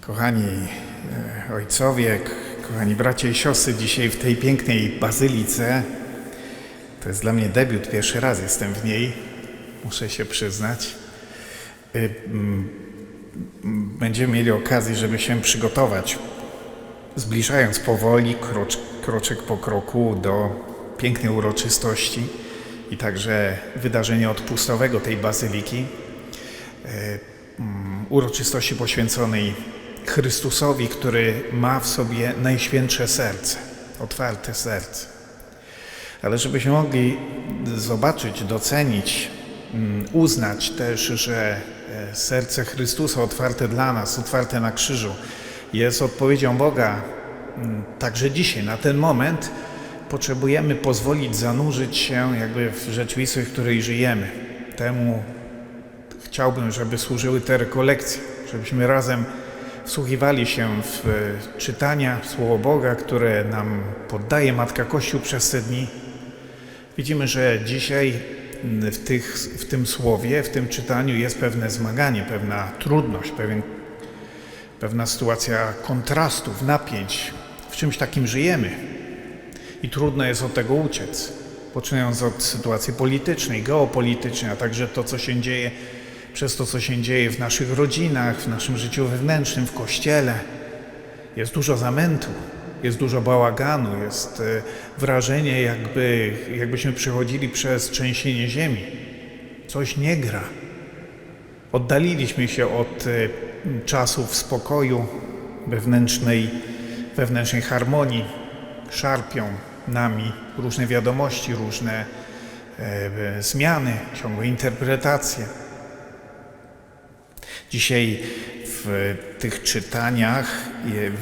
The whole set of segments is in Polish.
Kochani e, ojcowie, kochani bracia i siostry, dzisiaj w tej pięknej bazylice, to jest dla mnie debiut, pierwszy raz jestem w niej, muszę się przyznać. Mm, Będziemy mieli okazję, żeby się przygotować, zbliżając powoli, krocz, kroczek po kroku do pięknej uroczystości i także wydarzenia odpustowego tej bazyliki uroczystości poświęconej Chrystusowi, który ma w sobie najświętsze serce, otwarte serce. Ale żebyśmy mogli zobaczyć, docenić, mm, uznać też, że e, serce Chrystusa otwarte dla nas, otwarte na krzyżu, jest odpowiedzią Boga mm, także dzisiaj, na ten moment, potrzebujemy pozwolić zanurzyć się jakby w rzeczywistość, w której żyjemy. Temu chciałbym, żeby służyły te rekolekcje, żebyśmy razem wsłuchiwali się w e, czytania Słowo Boga, które nam poddaje Matka Kościół przez te dni. Widzimy, że dzisiaj w, tych, w tym słowie, w tym czytaniu jest pewne zmaganie, pewna trudność, pewien, pewna sytuacja kontrastów, napięć. W czymś takim żyjemy i trudno jest od tego uciec. Poczynając od sytuacji politycznej, geopolitycznej, a także to, co się dzieje przez to, co się dzieje w naszych rodzinach, w naszym życiu wewnętrznym, w kościele. Jest dużo zamętu, jest dużo bałaganu, jest e, wrażenie, jakby, jakbyśmy przechodzili przez trzęsienie ziemi. Coś nie gra. Oddaliliśmy się od e, czasów spokoju, wewnętrznej, wewnętrznej harmonii. Szarpią nami różne wiadomości, różne e, zmiany, ciągłe interpretacje. Dzisiaj w tych czytaniach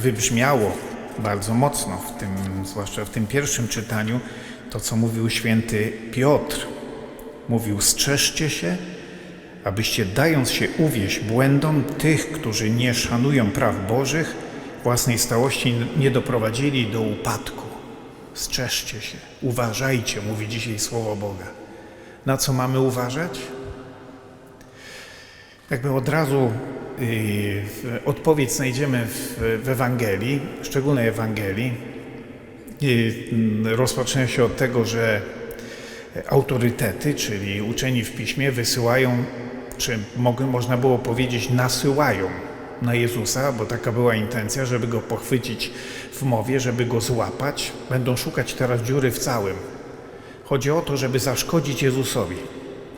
wybrzmiało bardzo mocno, w tym, zwłaszcza w tym pierwszym czytaniu, to co mówił święty Piotr. Mówił: strzeżcie się, abyście dając się uwieść błędom tych, którzy nie szanują praw Bożych, własnej stałości nie doprowadzili do upadku. Strzeżcie się, uważajcie, mówi dzisiaj Słowo Boga. Na co mamy uważać? Jakby od razu yy, odpowiedź znajdziemy w, w Ewangelii, szczególnej Ewangelii. Yy, rozpoczyna się od tego, że autorytety, czyli uczeni w piśmie, wysyłają, czy mogę, można było powiedzieć, nasyłają na Jezusa, bo taka była intencja, żeby go pochwycić w mowie, żeby go złapać. Będą szukać teraz dziury w całym. Chodzi o to, żeby zaszkodzić Jezusowi.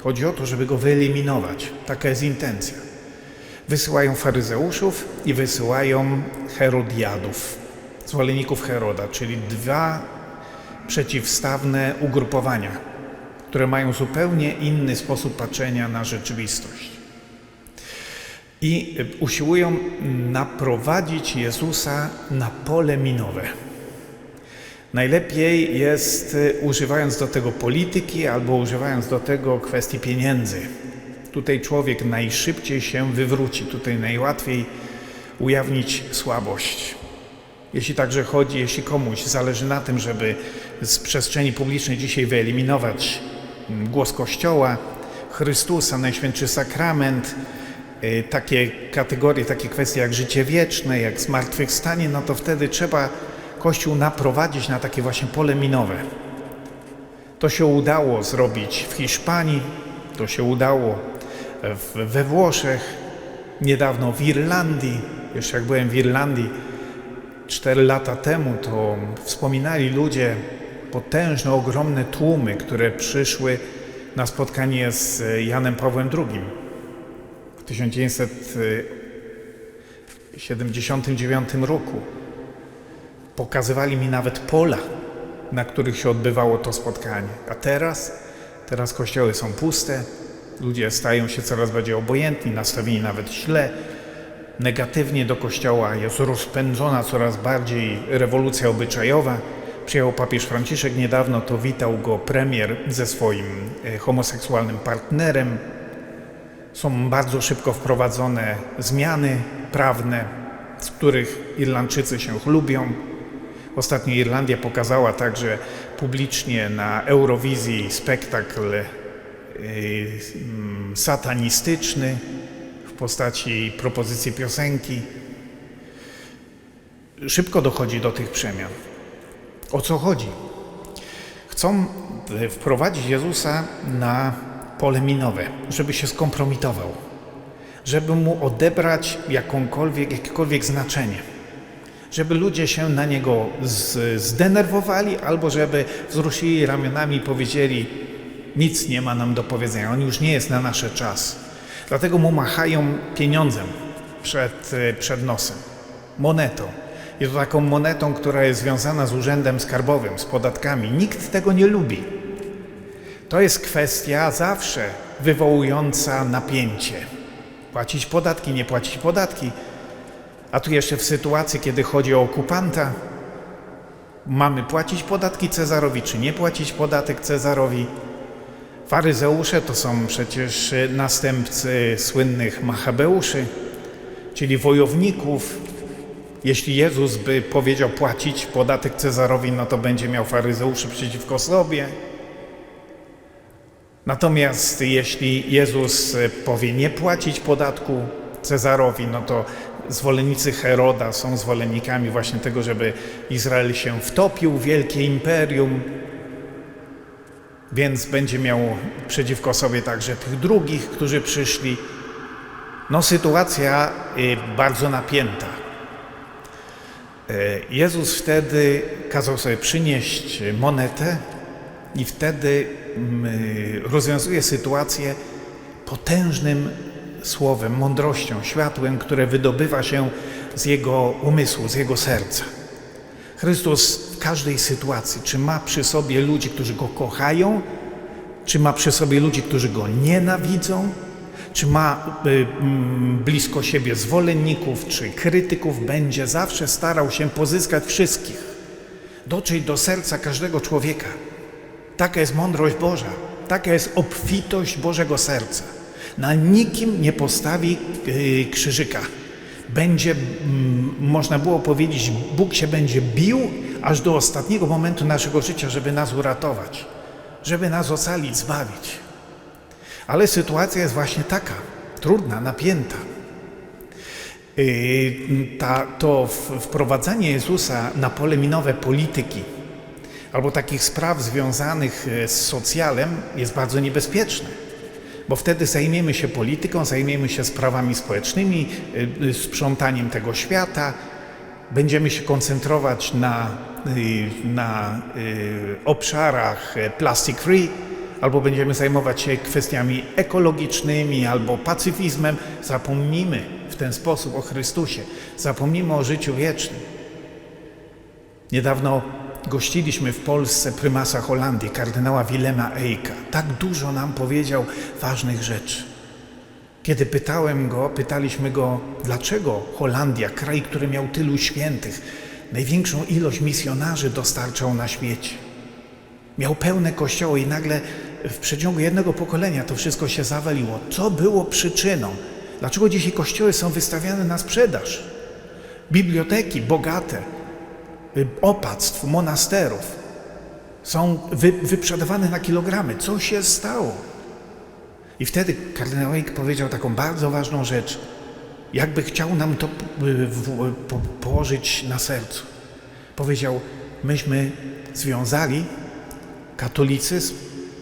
Chodzi o to, żeby go wyeliminować. Taka jest intencja. Wysyłają faryzeuszów i wysyłają Herodiadów, zwolenników Heroda, czyli dwa przeciwstawne ugrupowania, które mają zupełnie inny sposób patrzenia na rzeczywistość. I usiłują naprowadzić Jezusa na pole minowe. Najlepiej jest y, używając do tego polityki albo używając do tego kwestii pieniędzy. Tutaj człowiek najszybciej się wywróci, tutaj najłatwiej ujawnić słabość. Jeśli także chodzi, jeśli komuś zależy na tym, żeby z przestrzeni publicznej dzisiaj wyeliminować mm, głos Kościoła, Chrystusa, Najświętszy Sakrament, y, takie kategorie, takie kwestie jak życie wieczne, jak zmartwychwstanie, no to wtedy trzeba Kościół naprowadzić na takie właśnie pole minowe. To się udało zrobić w Hiszpanii, to się udało we Włoszech, niedawno w Irlandii. Jeszcze jak byłem w Irlandii cztery lata temu, to wspominali ludzie potężne, ogromne tłumy, które przyszły na spotkanie z Janem Pawłem II w 1979 roku. Pokazywali mi nawet pola, na których się odbywało to spotkanie. A teraz, teraz kościoły są puste, ludzie stają się coraz bardziej obojętni, nastawieni nawet źle, negatywnie do kościoła, jest rozpędzona coraz bardziej rewolucja obyczajowa. Przyjechał papież Franciszek niedawno, to witał go premier ze swoim e, homoseksualnym partnerem. Są bardzo szybko wprowadzone zmiany prawne, z których Irlandczycy się chlubią. Ostatnio Irlandia pokazała także publicznie na Eurowizji spektakl y, mm, satanistyczny w postaci propozycji piosenki. szybko dochodzi do tych przemian. O co chodzi? Chcą e, wprowadzić Jezusa na pole minowe, żeby się skompromitował, żeby mu odebrać jakąkolwiek, jakiekolwiek znaczenie, żeby ludzie się na niego zdenerwowali albo żeby wzruszyli ramionami i powiedzieli: Nic nie ma nam do powiedzenia, on już nie jest na nasze czas. Dlatego mu machają pieniądzem przed, przed nosem, monetą. Jest to taką monetą, która jest związana z urzędem skarbowym, z podatkami. Nikt tego nie lubi. To jest kwestia zawsze wywołująca napięcie. Płacić podatki, nie płacić podatki. A tu jeszcze w sytuacji, kiedy chodzi o okupanta, mamy płacić podatki Cezarowi, czy nie płacić podatek Cezarowi. Faryzeusze to są przecież następcy słynnych Machabeuszy, czyli wojowników. Jeśli Jezus by powiedział płacić podatek Cezarowi, no to będzie miał faryzeuszy przeciwko sobie. Natomiast jeśli Jezus powie nie płacić podatku Cezarowi, no to zwolennicy Heroda są zwolennikami właśnie tego, żeby Izrael się wtopił w wielkie imperium, więc będzie miał przeciwko sobie także tych drugich, którzy przyszli. No sytuacja y, bardzo napięta. Y, Jezus wtedy kazał sobie przynieść monetę i wtedy mm, rozwiązuje sytuację potężnym słowem, mądrością, światłem, które wydobywa się z jego umysłu, z jego serca. Chrystus w każdej sytuacji, czy ma przy sobie ludzi, którzy go kochają, czy ma przy sobie ludzi, którzy go nienawidzą, czy ma y, mm, blisko siebie zwolenników, czy krytyków, będzie zawsze starał się pozyskać wszystkich, dotrzeć do serca każdego człowieka. Taka jest mądrość Boża, taka jest obfitość Bożego serca. Na nikim nie postawi y, krzyżyka. Będzie, mm, można było powiedzieć, Bóg się będzie bił aż do ostatniego momentu naszego życia, żeby nas uratować, żeby nas ocalić, zbawić. Ale sytuacja jest właśnie taka, trudna, napięta. Y, Ta, to wprowadzanie Jezusa na pole minowe polityki albo takich spraw związanych e, z socjalem jest bardzo niebezpieczne. Bo wtedy zajmiemy się polityką, zajmiemy się sprawami społecznymi, y, y, sprzątaniem tego świata, będziemy się koncentrować na, y, na obszarach plastic free, albo będziemy zajmować się kwestiami ekologicznymi, albo pacyfizmem. Zapomnijmy w ten sposób o Chrystusie, zapomnijmy o życiu wiecznym. Niedawno gościliśmy w Polsce prymasa Holandii, kardynała Willema Eika. Tak dużo nam powiedział ważnych rzeczy. Kiedy pytałem go, pytaliśmy go, dlaczego Holandia, kraj, który miał tylu świętych, największą ilość misjonarzy dostarczał na świecie. Miał pełne kościoły i nagle w przeciągu jednego pokolenia to wszystko się zawaliło. Co było przyczyną? Dlaczego dzisiaj kościoły są wystawiane na sprzedaż? Biblioteki bogate, opactw, monasterów są wy, wyprzedawane na kilogramy. Co się stało? I wtedy kardynał Eik powiedział taką bardzo ważną rzecz. Jakby chciał nam to y, położyć na sercu. Powiedział, myśmy związali katolicyzm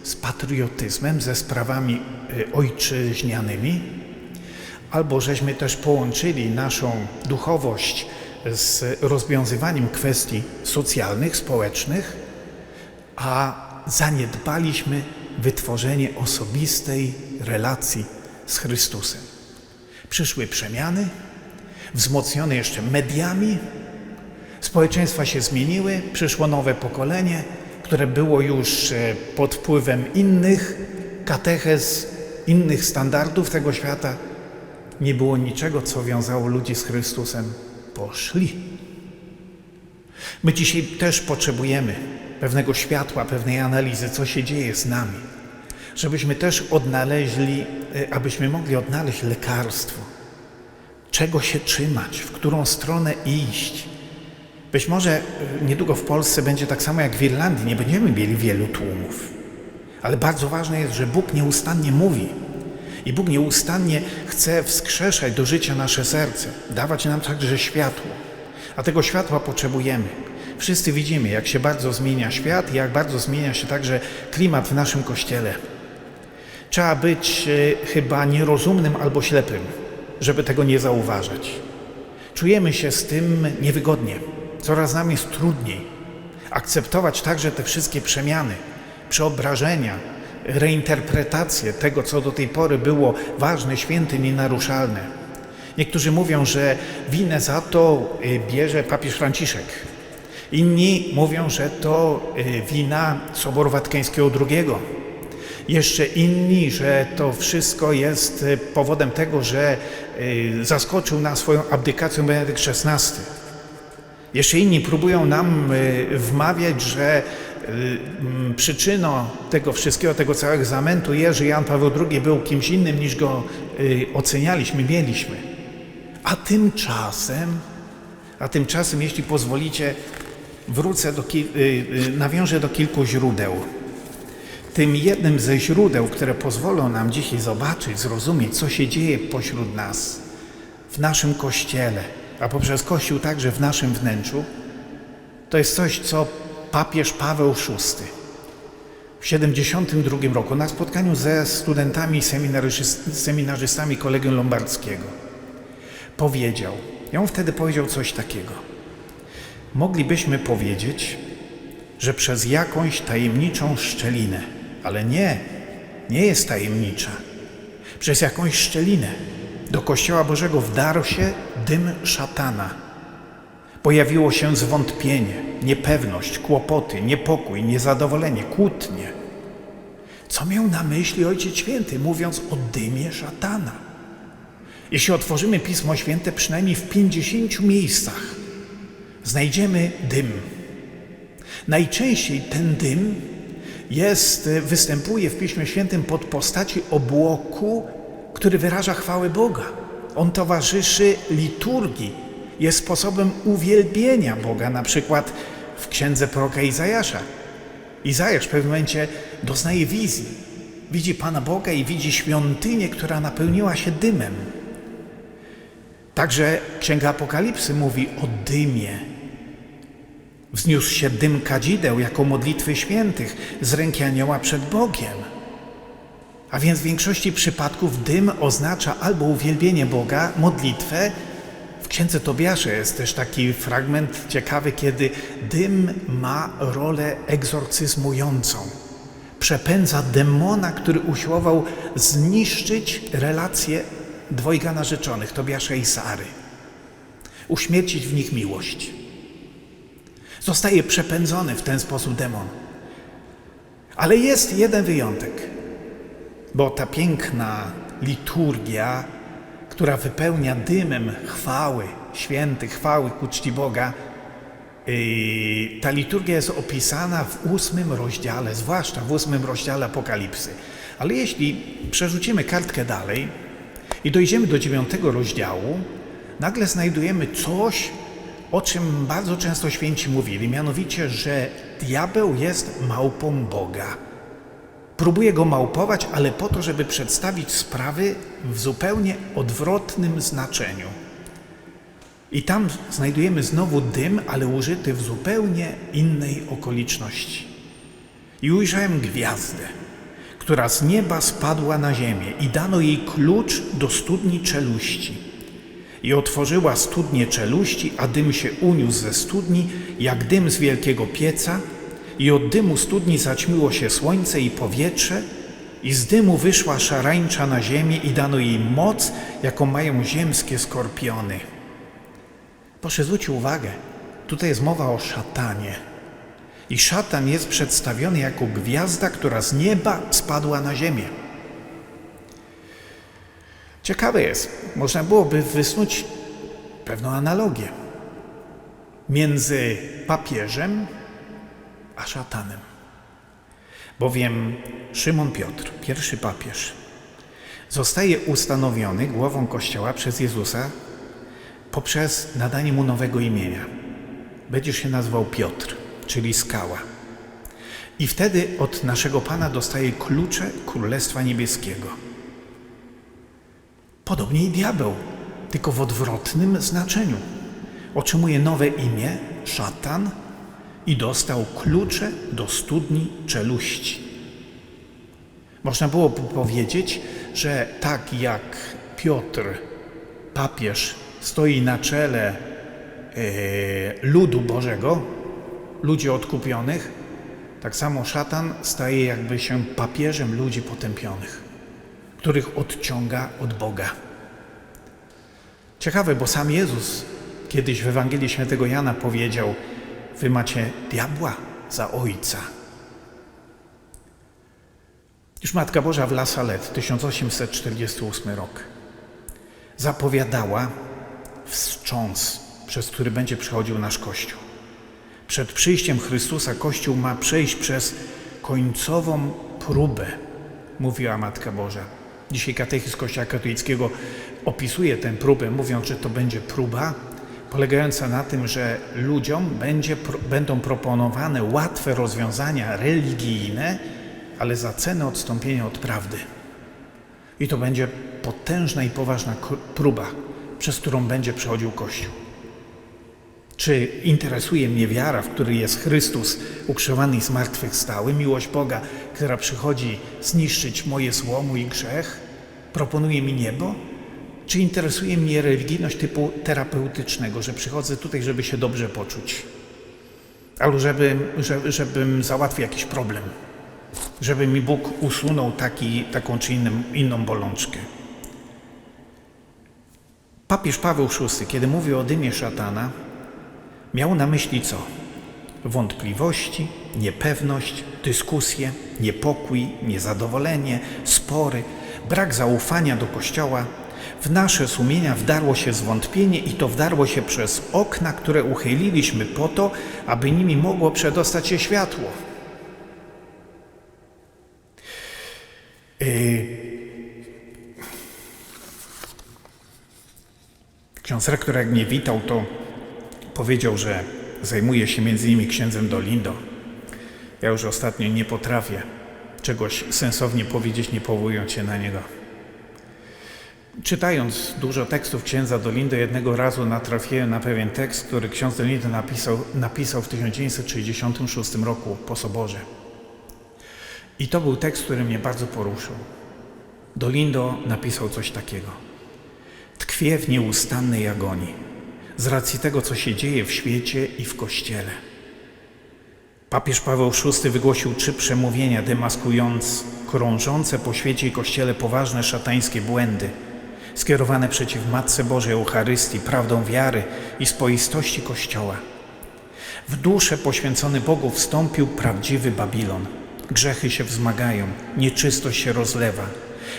z patriotyzmem, ze sprawami y, ojczyźnianymi, albo żeśmy też połączyli naszą duchowość z rozwiązywaniem kwestii socjalnych, społecznych, a zaniedbaliśmy wytworzenie osobistej relacji z Chrystusem. Przyszły przemiany, wzmocnione jeszcze mediami, społeczeństwa się zmieniły, przyszło nowe pokolenie, które było już e, pod wpływem innych katechez, innych standardów tego świata. Nie było niczego, co wiązało ludzi z Chrystusem. Poszli. My dzisiaj też potrzebujemy pewnego światła, pewnej analizy, co się dzieje z nami, żebyśmy też odnaleźli, e, abyśmy mogli odnaleźć lekarstwo, czego się trzymać, w którą stronę iść. Być może e, niedługo w Polsce będzie tak samo jak w Irlandii, nie będziemy mieli wielu tłumów, ale bardzo ważne jest, że Bóg nieustannie mówi. I Bóg nieustannie chce wskrzeszać do życia nasze serce, dawać nam także światło. A tego światła potrzebujemy. Wszyscy widzimy, jak się bardzo zmienia świat jak bardzo zmienia się także klimat w naszym kościele. Trzeba być e, chyba nierozumnym albo ślepym, żeby tego nie zauważać. Czujemy się z tym niewygodnie. Coraz nam jest trudniej akceptować także te wszystkie przemiany, przeobrażenia, reinterpretacje tego, co do tej pory było ważne, święte, nienaruszalne. Niektórzy mówią, że winę za to y, bierze papież Franciszek. Inni mówią, że to y, wina Soboru Watykańskiego II. Jeszcze inni, że to wszystko jest y, powodem tego, że zaskoczył nas swoją abdykacją Benedykt XVI. Jeszcze inni próbują nam wmawiać, że przyczyną tego wszystkiego, tego całego zamętu jest, że Jan Paweł II był kimś innym niż go ocenialiśmy, mieliśmy. A tymczasem, a tymczasem, jeśli pozwolicie, wrócę do, nawiążę do kilku źródeł. Tym jednym ze źródeł, które pozwolą nam dzisiaj zobaczyć, zrozumieć, co się dzieje pośród nas, w naszym kościele, a poprzez Kościół także w naszym wnętrzu, to jest coś, co papież Paweł VI w 72 roku na spotkaniu ze studentami seminarzystami Kolegium Lombardzkiego powiedział. I on wtedy powiedział coś takiego. Moglibyśmy powiedzieć, że przez jakąś tajemniczą szczelinę, ale nie, nie jest tajemnicza, przez jakąś szczelinę do Kościoła Bożego wdarł się dym szatana. Pojawiło się zwątpienie, niepewność, kłopoty, niepokój, niezadowolenie, kłótnie. Co miał na myśli Ojciec Święty, mówiąc o dymie szatana? Jeśli otworzymy Pismo Święte, przynajmniej w 50 miejscach znajdziemy dym. Najczęściej ten dym jest, występuje w Piśmie Świętym pod postaci obłoku, który wyraża chwałę Boga. On towarzyszy liturgii, jest sposobem uwielbienia Boga, na przykład w księdze proroka Izajasza. Izajasz w pewnym momencie doznaje wizji. Widzi Pana Boga i widzi świątynię, która napełniła się dymem. Także Księga Apokalipsy mówi o dymie. Wzniósł się dym kadzideł jako modlitwy świętych z ręki anioła przed Bogiem. A więc w większości przypadków dym oznacza albo uwielbienie Boga, modlitwę. Księdze Tobiasza jest też taki fragment ciekawy, kiedy dym ma rolę egzorcyzmującą. Przepędza demona, który usiłował zniszczyć relacje dwojga narzeczonych, Tobiasza i Sary. Uśmiercić w nich miłość. Zostaje przepędzony w ten sposób demon. Ale jest jeden wyjątek, bo ta piękna liturgia, która wypełnia dymem chwały świętych, chwały ku czci Boga, ta liturgia jest opisana w ósmym rozdziale, zwłaszcza w ósmym rozdziale Apokalipsy. Ale jeśli przerzucimy kartkę dalej, i dojdziemy do dziewiątego rozdziału, nagle znajdujemy coś, o czym bardzo często święci mówili, mianowicie, że diabeł jest małpą Boga. Próbuje go małpować, ale po to, żeby przedstawić sprawy w zupełnie odwrotnym znaczeniu. I tam znajdujemy znowu dym, ale użyty w zupełnie innej okoliczności. I ujrzałem gwiazdę która z nieba spadła na ziemię i dano jej klucz do studni czeluści. I otworzyła studnię czeluści, a dym się uniósł ze studni, jak dym z wielkiego pieca, i od dymu studni zaćmiło się słońce i powietrze, i z dymu wyszła szarańcza na ziemię i dano jej moc, jaką mają ziemskie skorpiony. Proszę zwrócić uwagę, tutaj jest mowa o szatanie. I szatan jest przedstawiony jako gwiazda, która z nieba spadła na ziemię. Ciekawe jest, można byłoby wysnuć pewną analogię między papieżem a szatanem. Bowiem Szymon Piotr, pierwszy papież, zostaje ustanowiony głową Kościoła przez Jezusa poprzez nadanie mu nowego imienia. Będzie się nazywał Piotr czyli skała. I wtedy od naszego Pana dostaje klucze Królestwa Niebieskiego. Podobnie i diabeł, tylko w odwrotnym znaczeniu. otrzymuje nowe imię, szatan, i dostał klucze do studni czeluści. Można było powiedzieć, że tak jak Piotr, papież, stoi na czele e, ludu Bożego, ludzi odkupionych, tak samo szatan staje jakby się papieżem ludzi potępionych, których odciąga od Boga. Ciekawe, bo sam Jezus kiedyś w Ewangelii Świętego Jana powiedział: Wy macie diabła za ojca. Już Matka Boża w La Salette, 1848 rok, zapowiadała wstrząs, przez który będzie przechodził nasz Kościół. Przed przyjściem Chrystusa Kościół ma przejść przez końcową próbę, mówiła Matka Boża. Dzisiaj katechizm Kościoła katolickiego opisuje tę próbę, mówiąc, że to będzie próba polegająca na tym, że ludziom będzie, będą proponowane łatwe rozwiązania religijne, ale za cenę odstąpienia od prawdy. I to będzie potężna i poważna próba, przez którą będzie przechodził Kościół. Czy interesuje mnie wiara, w której jest Chrystus ukrzyżowany i zmartwychwstały, miłość Boga, która przychodzi zniszczyć moje zło, mój grzech, proponuje mi niebo? Czy interesuje mnie religijność typu terapeutycznego, że przychodzę tutaj, żeby się dobrze poczuć? Albo żebym, żeby, żebym załatwił jakiś problem? Żeby mi Bóg usunął taki, taką czy innym, inną bolączkę? Papież Paweł VI, kiedy mówi o dymie szatana, miał na myśli co? Wątpliwości, niepewność, dyskusje, niepokój, niezadowolenie, spory, brak zaufania do Kościoła, w nasze sumienia wdarło się zwątpienie i to wdarło się przez okna, które uchyliliśmy po to, aby nimi mogło przedostać się światło. Yy... Ksiądz rektor, jak mnie witał, to powiedział, że zajmuje się między innymi księdzem Dolindo. Ja już ostatnio nie potrafię czegoś sensownie powiedzieć, nie powołując się na niego. Czytając dużo tekstów księdza Dolindy, jednego razu natrafiłem na pewien tekst, który ksiądz Dolindy napisał, napisał w 1966 roku po soborze. I to był tekst, który mnie bardzo poruszył. Dolindo napisał coś takiego. Tkwie w nieustannej agonii z racji tego, co się dzieje w świecie i w Kościele. Papież Paweł VI wygłosił trzy przemówienia, demaskując krążące po świecie i Kościele poważne szatańskie błędy – skierowane przeciw Matce Bożej Eucharystii, prawdą wiary i spoistości Kościoła. W duszę poświęcony Bogu wstąpił prawdziwy Babilon. Grzechy się wzmagają, nieczystość się rozlewa.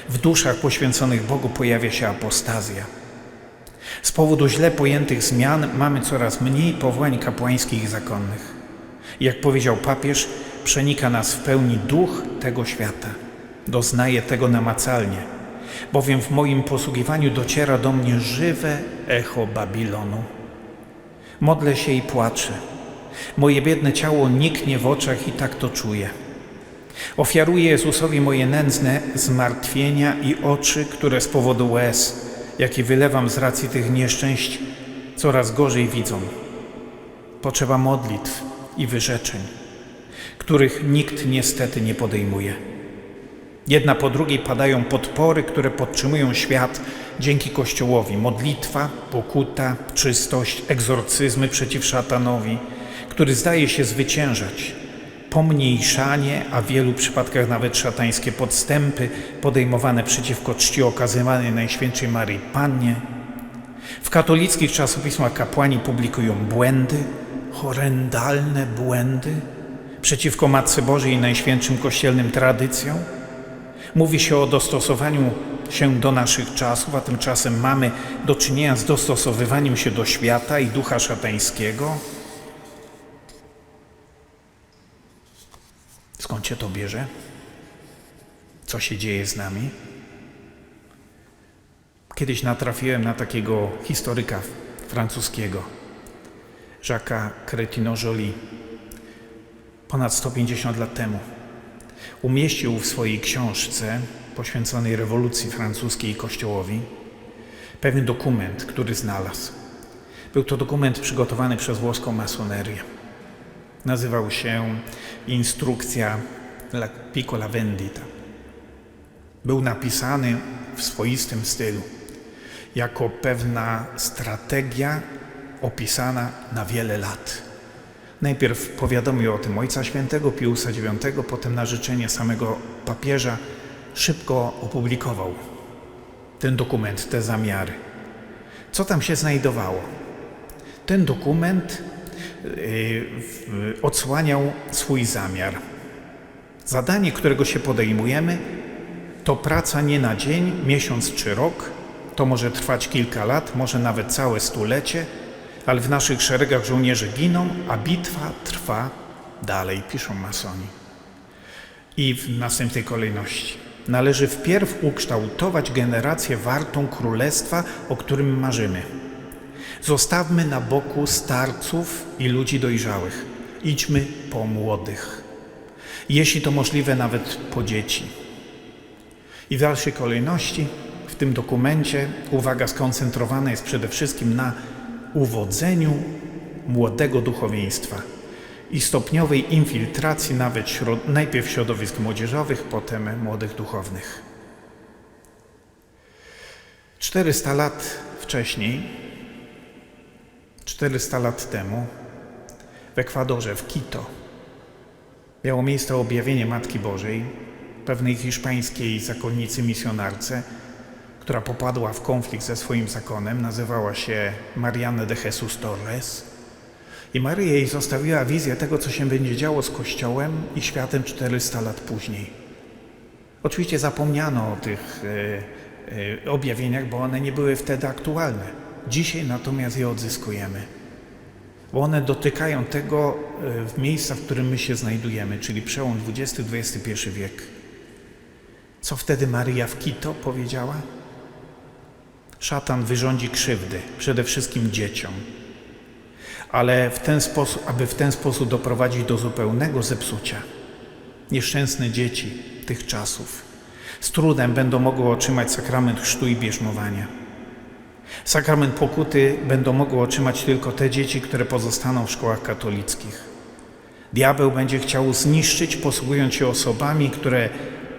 W duszach poświęconych Bogu pojawia się apostazja. Z powodu źle pojętych zmian mamy coraz mniej powołań kapłańskich i zakonnych. Jak powiedział papież, przenika nas w pełni duch tego świata. Doznaje tego namacalnie bowiem w moim posługiwaniu dociera do mnie żywe echo Babilonu. Modlę się i płaczę. Moje biedne ciało niknie w oczach i tak to czuję. Ofiaruję Jezusowi moje nędzne zmartwienia i oczy, które z powodu łez, jakie wylewam z racji tych nieszczęść, coraz gorzej widzą. Potrzeba modlitw i wyrzeczeń, których nikt niestety nie podejmuje. Jedna po drugiej padają podpory, które podtrzymują świat dzięki Kościołowi. Modlitwa, pokuta, czystość, egzorcyzmy przeciw szatanowi, który zdaje się zwyciężać. Pomniejszanie, a w wielu przypadkach nawet szatańskie podstępy podejmowane przeciwko czci okazywanej Najświętszej Maryi Pannie. W katolickich czasopismach kapłani publikują błędy, horrendalne błędy przeciwko Matce Bożej i Najświętszym Kościelnym tradycjom Mówi się o dostosowaniu się do naszych czasów, a tymczasem mamy do czynienia z dostosowywaniem się do świata i ducha szatańskiego. Skąd się to bierze? Co się dzieje z nami? Kiedyś natrafiłem na takiego historyka francuskiego, Jacques'a Crétino-Joly, ponad 150 lat temu umieścił w swojej książce poświęconej rewolucji francuskiej i Kościołowi pewien dokument, który znalazł. Był to dokument przygotowany przez włoską masonerię. Nazywał się Instrukcja La Piccola Vendita. Był napisany w swoistym stylu, jako pewna strategia opisana na wiele lat. Najpierw powiadomił o tym Ojca Świętego Piusa IX, potem na życzenie samego papieża szybko opublikował ten dokument, te zamiary. Co tam się znajdowało? Ten dokument yy, odsłaniał swój zamiar. Zadanie, którego się podejmujemy, to praca nie na dzień, miesiąc czy rok. To może trwać kilka lat, może nawet całe stulecie, ale w naszych szeregach żołnierze giną, a bitwa trwa dalej, piszą masoni. I w następnej kolejności. Należy wpierw ukształtować generację wartą królestwa, o którym marzymy. Zostawmy na boku starców i ludzi dojrzałych. Idźmy po młodych. Jeśli to możliwe, nawet po dzieci. I w dalszej kolejności w tym dokumencie uwaga skoncentrowana jest przede wszystkim na uwodzeniu młodego duchowieństwa i stopniowej infiltracji nawet środ najpierw środowisk młodzieżowych, potem młodych duchownych. 400 lat wcześniej, 400 lat temu w Ekwadorze, w Quito, miało miejsce objawienie Matki Bożej, pewnej hiszpańskiej zakonnicy misjonarce, która popadła w konflikt ze swoim zakonem, nazywała się Marianne de Jesus Torres. I Maryja jej zostawiła wizję tego, co się będzie działo z Kościołem i światem 400 lat później. Oczywiście zapomniano o tych e, e, objawieniach, bo one nie były wtedy aktualne. Dzisiaj natomiast je odzyskujemy, bo one dotykają tego e, w miejsca, w którym my się znajdujemy, czyli przełom XX-XXI wiek. Co wtedy Maryja w Kito powiedziała? Szatan wyrządzi krzywdy, przede wszystkim dzieciom, ale w ten sposób, aby w ten sposób doprowadzić do zupełnego zepsucia. Nieszczęsne dzieci tych czasów z trudem będą mogły otrzymać sakrament chrztu i bierzmowania. Sakrament pokuty będą mogły otrzymać tylko te dzieci, które pozostaną w szkołach katolickich. Diabeł będzie chciał zniszczyć, posługując się osobami, które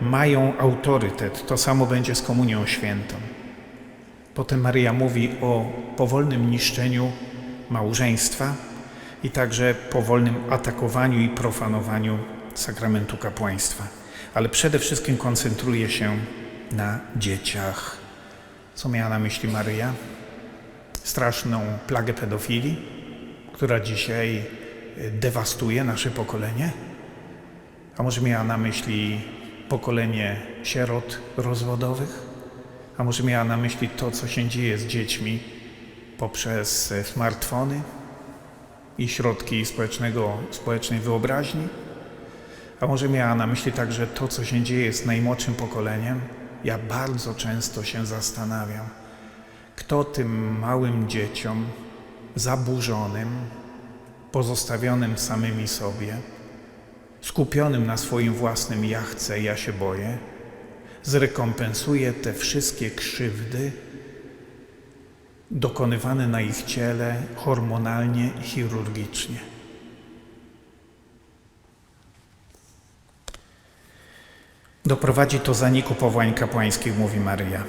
mają autorytet. To samo będzie z komunią świętą. Potem Maryja mówi o powolnym niszczeniu małżeństwa i także powolnym atakowaniu i profanowaniu sakramentu kapłaństwa. Ale przede wszystkim koncentruje się na dzieciach. Co miała na myśli Maryja? Straszną plagę pedofilii, która dzisiaj dewastuje nasze pokolenie? A może miała na myśli pokolenie sierot rozwodowych? A może miała na myśli to, co się dzieje z dziećmi poprzez smartfony i środki społecznego, społecznej wyobraźni? A może miała na myśli także to, co się dzieje z najmłodszym pokoleniem? Ja bardzo często się zastanawiam, kto tym małym dzieciom zaburzonym, pozostawionym samymi sobie, skupionym na swoim własnym ja chcę, ja się boję, zrekompensuje te wszystkie krzywdy dokonywane na ich ciele hormonalnie i chirurgicznie. Doprowadzi to zaniku powołań kapłańskich, mówi Maryja.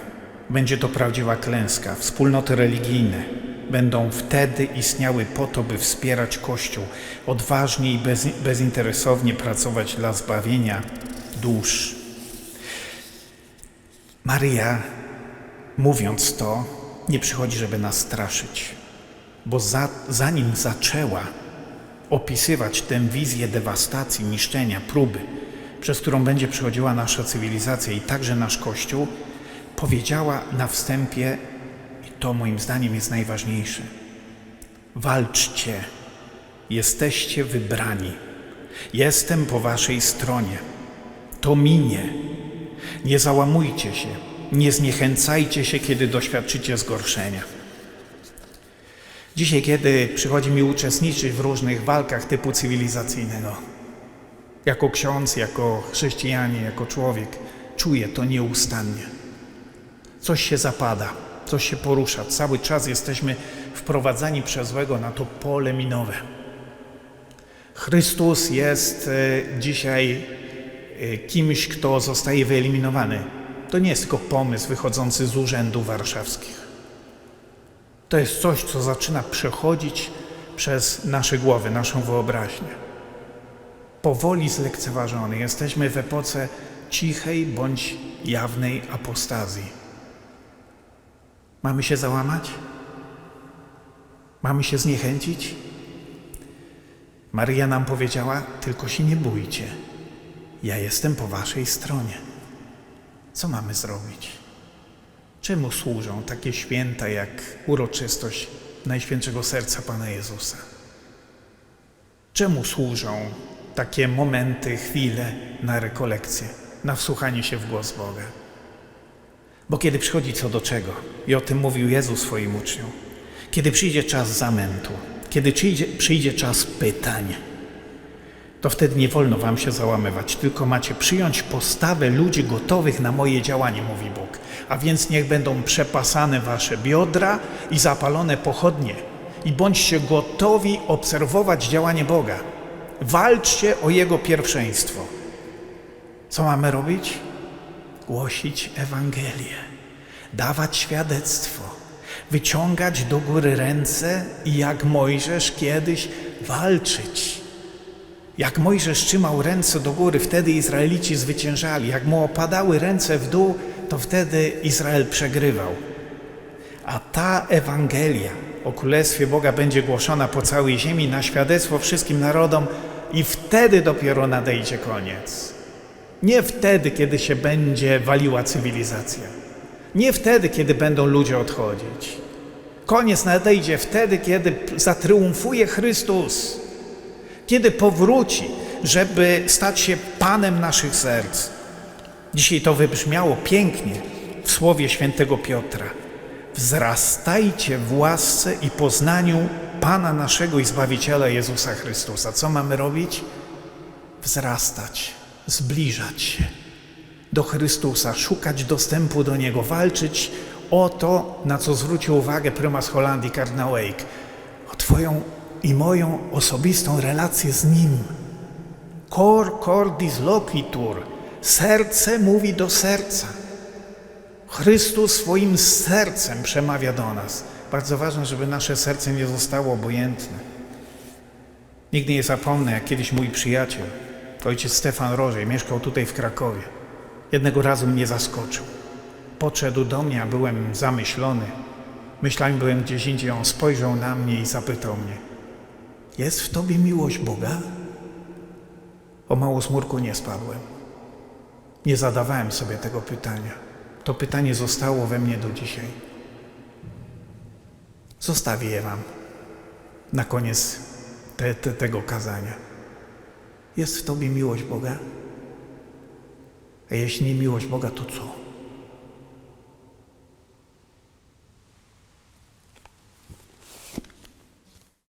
Będzie to prawdziwa klęska. Wspólnoty religijne będą wtedy istniały po to, by wspierać Kościół, odważnie i bez, bezinteresownie pracować dla zbawienia dusz. Maryja, mówiąc to, nie przychodzi, żeby nas straszyć, bo za, zanim zaczęła opisywać tę wizję dewastacji, niszczenia, próby, przez którą będzie przechodziła nasza cywilizacja i także nasz Kościół, powiedziała na wstępie, i to moim zdaniem jest najważniejsze: walczcie, jesteście wybrani, jestem po waszej stronie. To minie. Nie załamujcie się, nie zniechęcajcie się, kiedy doświadczycie zgorszenia. Dzisiaj, kiedy przychodzi mi uczestniczyć w różnych walkach typu cywilizacyjnego, jako ksiądz, jako chrześcijanie, jako człowiek, czuję to nieustannie. Coś się zapada, coś się porusza. Cały czas jesteśmy wprowadzani przez złego na to pole minowe. Chrystus jest e, dzisiaj kimś, kto zostaje wyeliminowany. To nie jest tylko pomysł wychodzący z urzędów warszawskich. To jest coś, co zaczyna przechodzić przez nasze głowy, naszą wyobraźnię. Powoli zlekceważony. Jesteśmy w epoce cichej bądź jawnej apostazji. Mamy się załamać? Mamy się zniechęcić? Maryja nam powiedziała: Tylko się nie bójcie. Ja jestem po waszej stronie. Co mamy zrobić? Czemu służą takie święta jak uroczystość Najświętszego Serca Pana Jezusa? Czemu służą takie momenty, chwile na rekolekcję, na wsłuchanie się w głos Boga? Bo kiedy przychodzi co do czego, i o tym mówił Jezus swoim uczniom, kiedy przyjdzie czas zamętu, kiedy przyjdzie, przyjdzie czas pytań, to wtedy nie wolno wam się załamywać, tylko macie przyjąć postawę ludzi gotowych na moje działanie, mówi Bóg. A więc niech będą przepasane wasze biodra i zapalone pochodnie. I bądźcie gotowi obserwować działanie Boga. Walczcie o Jego pierwszeństwo. Co mamy robić? Głosić Ewangelię, dawać świadectwo, wyciągać do góry ręce i jak Mojżesz kiedyś walczyć. Jak Mojżesz trzymał ręce do góry, wtedy Izraelici zwyciężali. Jak mu opadały ręce w dół, to wtedy Izrael przegrywał. A ta Ewangelia o Królestwie Boga będzie głoszona po całej ziemi na świadectwo wszystkim narodom i wtedy dopiero nadejdzie koniec. Nie wtedy, kiedy się będzie waliła cywilizacja. Nie wtedy, kiedy będą ludzie odchodzić. Koniec nadejdzie wtedy, kiedy zatriumfuje Chrystus kiedy powróci, żeby stać się Panem naszych serc. Dzisiaj to wybrzmiało pięknie w słowie świętego Piotra. Wzrastajcie w łasce i poznaniu Pana naszego i Zbawiciela Jezusa Chrystusa. Co mamy robić? Wzrastać, zbliżać się do Chrystusa, szukać dostępu do Niego, walczyć o to, na co zwrócił uwagę prymas Holandii kardynał Wake, o Twoją i moją osobistą relację z Nim. Cor cordis loquitur. Serce mówi do serca. Chrystus swoim sercem przemawia do nas. Bardzo ważne, żeby nasze serce nie zostało obojętne. Nigdy nie zapomnę, jak kiedyś mój przyjaciel, ojciec Stefan Rożej, mieszkał tutaj w Krakowie. Jednego razu mnie zaskoczył. Podszedł do mnie, a byłem zamyślony. Myślałem, byłem gdzieś indziej. On spojrzał na mnie i zapytał mnie – jest w Tobie miłość Boga? O mało smurku nie spadłem. Nie zadawałem sobie tego pytania. To pytanie zostało we mnie do dzisiaj. Zostawię je Wam na koniec te, te, tego kazania. Jest w Tobie miłość Boga? A jeśli nie miłość Boga, to co?